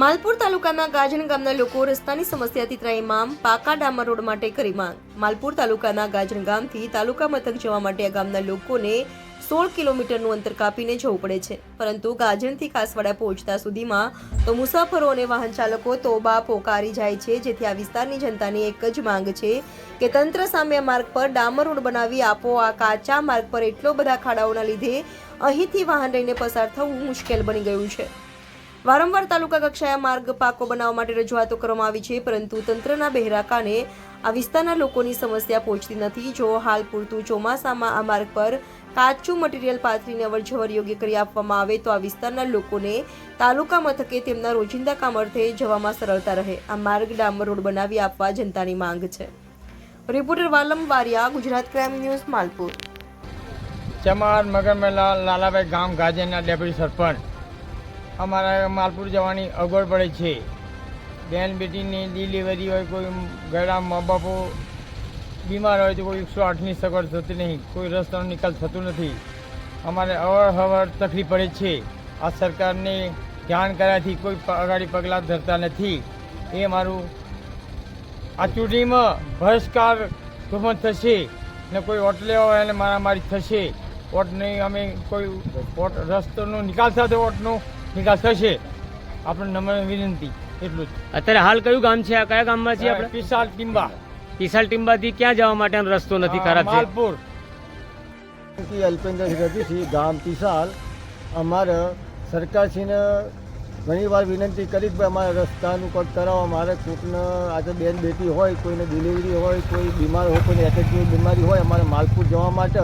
માલપુર તાલુકાના ગાજણ ગામના લોકો રસ્તાની સમસ્યાથી ત્રાહિમામ પાકા ડામર રોડ માટે કરી માંગ. માલપુર તાલુકાના ગાજણ ગામથી તાલુકા મથક જવા માટે આ ગામના લોકોને સોળ કિલોમીટરનું અંતર કાપીને જવું પડે છે. પરંતુ ગાજણથી કાસવાડા પહોંચતા સુધીમાં તો મુસાફરો અને વાહન ચાલકો તોબા પોકારી જાય છે. જેથી આ વિસ્તારની જનતાની એક જ માંગ છે કે તંત્ર સામે માર્ગ પર ડામર રોડ બનાવી આપો. આ કાચા માર્ગ પર એટલો બધા ખાડાઓના લીધે અહીંથી વાહન લઈને પસાર થવું મુશ્કેલ બની ગયું છે. વારંવાર તાલુકા કક્ષાએ માર્ગ પાકો બનાવવા માટે રજૂઆતો કરવામાં આવી છે, પરંતુ તંત્રના બહેરાકાને આ વિસ્તારના લોકોની સમસ્યા પહોંચતી નથી. જો હાલ પૂરતું ચોમાસામાં આ માર્ગ પર કાચું મટીરીયલ પાથરીને અવરજવર યોગ્ય કરી આપવામાં આવે, તો આ વિસ્તારના લોકોને તાલુકા મથકે તેમના રોજિંદા કામ અર્થે જવામાં સરળતા રહે. આ માર્ગ ડામર રોડ બનાવી આપવા જનતાની માંગ છે. Reporter Valam Variya, Gujarat crime news, Malpur. Chamar, Magarmela, Lalabhai ગામ, ગાજરના ડેપ્યુટી સરપંચ. અમારા માલપુર જવાની અગવડ પડે છે. બેન બેટીની ડિલિવરી હોય, કોઈ ગળા મા બાપો બીમાર હોય તો કોઈ એકસો આઠની સગવડ થતી નહીં. કોઈ રસ્તાનો નિકાલ થતો નથી. અમારે અવર હવર તકલીફ પડે છે. આ સરકારને ધ્યાન કર્યાથી કોઈ અગાડી પગલાં ધરતા નથી. એ મારું, આ ચૂંટણીમાં ભ્રષ્ટાચાર ધુમ્મત થશે ને કોઈ વોટ લેવા એને મારામારી થશે. વોટ નહીં અમે કોઈ વોટ, રસ્તોનો નિકાલ થશે વોટનો નિકાસ થશે આપણે નમ્ર વિનંતી. એટલું જ. અત્યારે હાલ કયું ગામ છે? આ કયા ગામમાં છીએ આપણે? વિશાલ ટિમ્બા વિશાલ ટિમ્બાથી ક્યાં જવા માટેનો રસ્તો નથી ખરાબ છે? માલપુર. અલ્પેન્દ્ર ગતિથી ગામ તિસાલ. અમારે સરકારશ્રીને ઘણી વાર વિનંતી કરી કે અમારા રસ્તાનું કદ કરાવો અમારે કોઈકને આજે બેન બેટી હોય કોઈને ડિલિવરી હોય કોઈ બીમાર હોય કોઈને એટેક બીમારી હોય અમારે માલપુર જવા માટે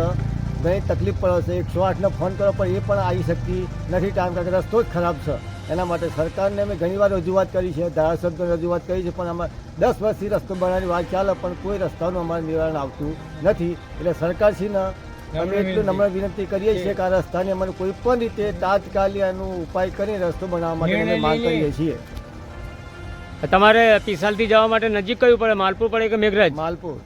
ઘણી તકલીફ પડે છે. એકસો આઠને ફોન કરો પણ એ પણ આવી શકતી નથી. ટાઈમ કારણ કે રસ્તો જ ખરાબ છે. એના માટે સરકારને અમે ઘણીવાર રજૂઆત કરી છે ધારાસભ્યોને રજૂઆત કરી છે પણ અમે દસ વર્ષથી રસ્તો બનાવવાની વાત ચાલે પણ કોઈ રસ્તાનું અમારે નિવારણ આવતું નથી. એટલે સરકારશ્રીને અમે એટલું નમ્ર વિનંતી કરીએ છીએ કે આ રસ્તાની અમારે કોઈ પણ રીતે તાત્કાલિક એનો ઉપાય કરીને રસ્તો બનાવવા માટે અમે માંગ કરીએ છીએ. તમારે પિસાલથી જવા માટે નજીક કયું પડે? માલપુર પડે કે મેઘરાજ? માલપુર.